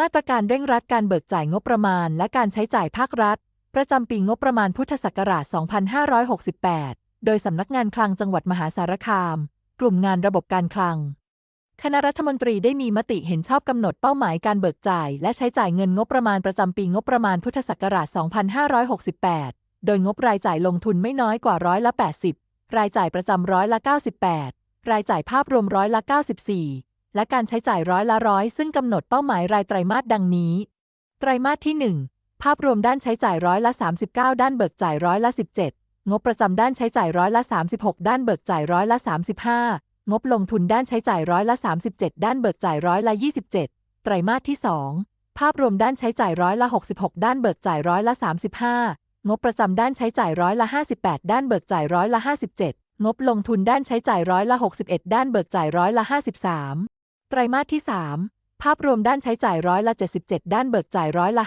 มาตรการเร่งรัดการเบิกจ่ายงบประมาณ และการใช้จ่ายภาครัฐ ประจำปีงบประมาณพุทธศักราช 2568 โดยสำนักงานคลังจังหวัดมหาสารคาม กลุ่มงานระบบการคลัง คณะรัฐมนตรีได้มีมติเห็นชอบกำหนดเป้าหมายการเบิกจ่าย และใช้จ่ายเงินงบประมาณประจำปีงบประมาณพุทธศักราช 2568 โดยงบรายจ่ายลงทุนไม่น้อยกว่าร้อยละ 80 รายจ่ายประจำร้อยละ 98 รายจ่ายภาพรวมร้อยละ 94 และการใช้จ่ายร้อยละร้อยซึ่งกำหนดเป้าหมายรายไตรมาสดังนี้ ไตรมาสที่ 1 ภาพรวมด้านใช้จ่ายร้อยละ 39 ด้านเบิกจ่ายร้อยละ17 งบประจำด้านใช้จ่ายร้อยละ 36 ด้านเบิกจ่ายร้อยละ 35 งบลงทุนด้านใช้จ่ายร้อยละ 37 ด้านเบิกจ่ายร้อยละ 27 ไตรมาสที่ 2 ภาพรวมด้านใช้จ่ายร้อยละ 66 ด้านเบิกจ่ายร้อยละ 35 งบประจำด้านใช้จ่ายร้อยละ 58 ด้านเบิกจ่ายร้อยละ 57งบลงทุนด้านใช้จ่ายร้อยละ 61 ด้านเบิกจ่ายร้อยละ 53 ไตรมาสที่ 3 ภาพรวมด้านใช้จ่ายร้อยละ 77 ด้านเบิกจ่ายร้อยละ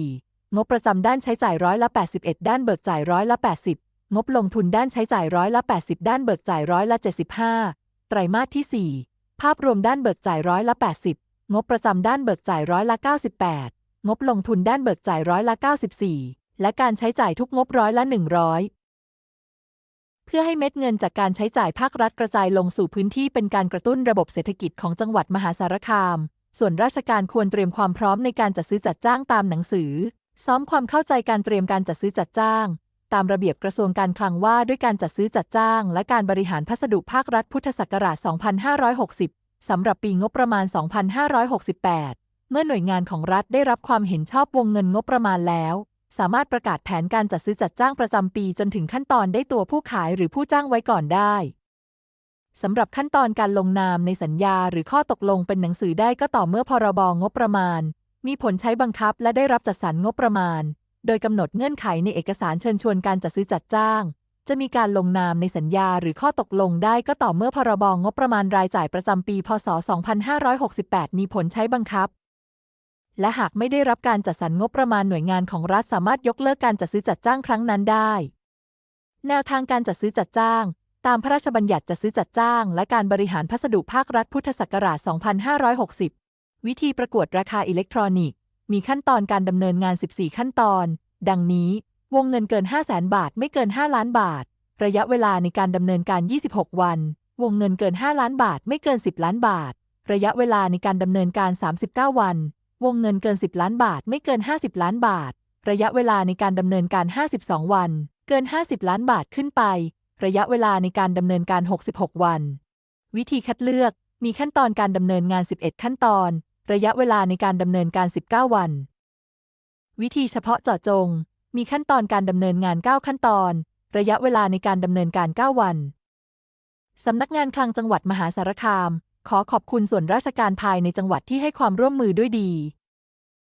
54 งบประจำด้านใช้จ่ายร้อยละ 81 ด้านเบิกจ่ายร้อยละ 80 งบลงทุนด้านใช้จ่ายร้อยละ 80 ด้านเบิกจ่ายร้อยละ 75 ไตรมาสที่ 4 ภาพรวมด้านเบิกจ่ายร้อยละ 80 งบประจำด้านเบิกจ่ายร้อยละ 98 งบลงทุนด้านเบิกจ่ายร้อยละ 94 และการใช้จ่ายทุกงบร้อยละ 100 พื่อให้เม็ดเงินจากการใช้จ่ายภาครัฐกระจายลงสู่พื้นที่เป็นการกระตุ้นระบบเศรษฐกิจของจังหวัดมหาสารคาม ส่วนราชการควรเตรียมความพร้อมในการจัดซื้อจัดจ้างตามหนังสือ ซ้อมความเข้าใจการเตรียมการจัดซื้อจัดจ้าง ตามระเบียบกระทรวงการคลังว่าด้วยการจัดซื้อจัดจ้าง และการบริหารพัสดุภาครัฐพุทธศักราช 2560 สำหรับปีงบประมาณ 2568 เมื่อหน่วยงานของรัฐได้รับความเห็นชอบวงเงินงบประมาณแล้ว สามารถประกาศแผนการจัดซื้อจัดจ้างประจำปีจนถึงขั้นตอนได้ตัวผู้ขายหรือผู้จ้างไว้ก่อนได้สำหรับขั้นตอนการลงนามในสัญญาหรือข้อตกลงเป็นหนังสือได้ก็ต่อเมื่อพรบงบประมาณ มีผลใช้บังคับและได้รับจัดสรรงบประมาณ โดยกำหนดเงื่อนไขในเอกสารเชิญชวนการจัดซื้อจัดจ้าง จะมีการลงนามในสัญญาหรือข้อตกลงได้ก็ต่อเมื่อพรบงบประมาณรายจ่ายประจำปี พศ 2568 มีผลใช้บังคับ และหากไม่ได้รับการจัดสรรงบประมาณหน่วยงานของรัฐสามารถยกเลิกการจัดซื้อจัดจ้างครั้งนั้นได้ แนวทางการจัดซื้อจัดจ้าง ตามพระราชบัญญัติจัดซื้อจัดจ้าง และการบริหารพัสดุภาครัฐพุทธศักราช 2560 วิธีประกวดราคาอิเล็กทรอนิกส์ มีขั้นตอนการดำเนินงาน 14 ขั้นตอน ดังนี้ วงเงินเกิน 5 0 0แสนบาท ไม่เกิน 5 ล้านบาท ระยะเวลาในการดำเนินการ 26 วัน วงเงินเกิน 5 ล้านบาท ไม่เกิน 10 ล้านบาท ระยะเวลาในการดำเนินการ 39 วัน วงเงินเกิน 10 ล้านบาท ไม่เกิน 50 ล้านบาท ระยะเวลาในการดำเนินการ 52 วัน เกิน 50 ล้านบาทขึ้นไป ระยะเวลาในการดำเนินการ 66 วัน วิธีคัดเลือก มีขั้นตอนการดำเนินงาน 11 ขั้นตอน ระยะเวลาในการดำเนินการ 19 วัน วิธีเฉพาะเจาะจง มีขั้นตอนการดำเนินงาน 9 ขั้นตอน ระยะเวลาในการดำเนินการ 9 วันสำนักงานคลังจังหวัดมหาสารคาม ขอขอบคุณส่วนราชการภายในจังหวัดที่ให้ความร่วมมือด้วยดี